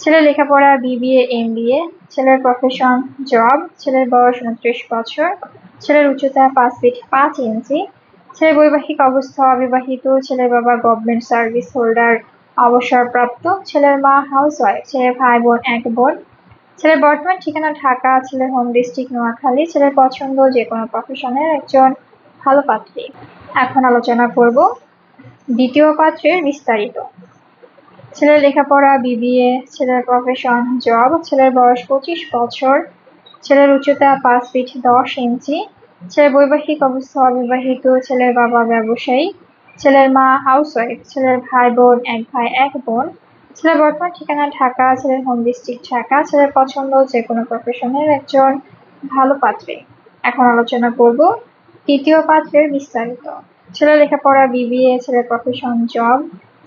ছেলের লেখাপড়া, BBA M ছেলের প্রফেশন জব ছেলের বয়স উনত্রিশ বছর, ছেলের উচ্চতা পাঁচ ফিট পাঁচ ইঞ্চি, ছেলের বৈবাহিক অবস্থা অবিবাহিত, ছেলের বাবা গভর্নমেন্ট সার্ভিস হোল্ডার অবসরপ্রাপ্ত, ছেলের মা হাউস ওয়াইফ ছেলের ভাই বোন এক বোন, ছেলের বর্তমান ঠিকানা ঢাকা, ছেলের হোম ডিস্ট্রিক্ট নোয়াখালী, ছেলের পছন্দ যে কোনো প্রফেশনের একজন ভালো পাত্রী। এখন আলোচনা করব দ্বিতীয় পাত্রের বিস্তারিত। ছেলের লেখাপড়া, বিবিএ, ছেলের প্রফেশন জব ছেলের বয়স পঁচিশ বছর, ছেলের উচ্চতা পাঁচ ফিট দশ ইঞ্চি ছেলের বৈবাহিক অবস্থা অবিবাহিত, ছেলের বাবা ব্যবসায়ী, ছেলের মা হাউসওয়াইফ ছেলের ভাই বোন এক ভাই এক বোন, ছেলের বর্তমান ঠিকানা ঢাকা, ছেলের হোম ডিস্ট্রিক্ট ঢাকা, ছেলের পছন্দ যে কোনো প্রফেশনের একজন ভালো পাত্রে। এখন আলোচনা করব তৃতীয় পাত্রের বিস্তারিত। ছেলের লেখাপড়া, বিবিএ, ছেলের প্রফেশন জব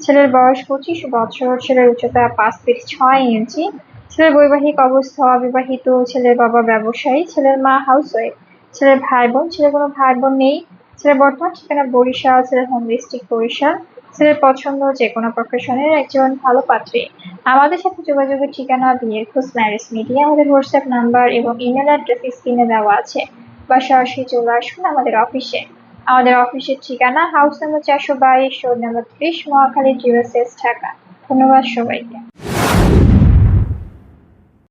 ছেলের বয়স পঁচিশ, বছর ছেলের উচ্চতা পাঁচ ফিট ছয় ইঞ্চি ছেলের বৈবাহিক অবস্থা অবিবাহিত, ছেলের বাবা ব্যবসায়ী, ছেলের মা হাউসওয়াইফ ছেলের ভাই বোন ছেলের কোনো ভাই বোন নেই। ছেলের বর্তমান ঠিকানা বরিশাল, ছেলের হোম ডিস্ট্রিক্ট বরিশাল। ছেলের পছন্দ যে কোনো প্রফেশনের একজন ভালো পাত্রী। আমাদের সাথে যোগাযোগের ঠিকানা বিয়ের খোঁজ ম্যারেজ মিডিয়া। আমাদের হোয়াটসঅ্যাপ নাম্বার এবং ইমেল অ্যাড্রেস স্ক্রিনে দেওয়া আছে। বা সরাসরি চলে আসুন আমাদের অফিসে আমাদের অফিসের ঠিকানা হাউস নাম্বার চারশো বাইশ, রোড নাম্বার ত্রিশ, মহাখালী জিরো ঢাকা। ধন্যবাদ সবাইকে।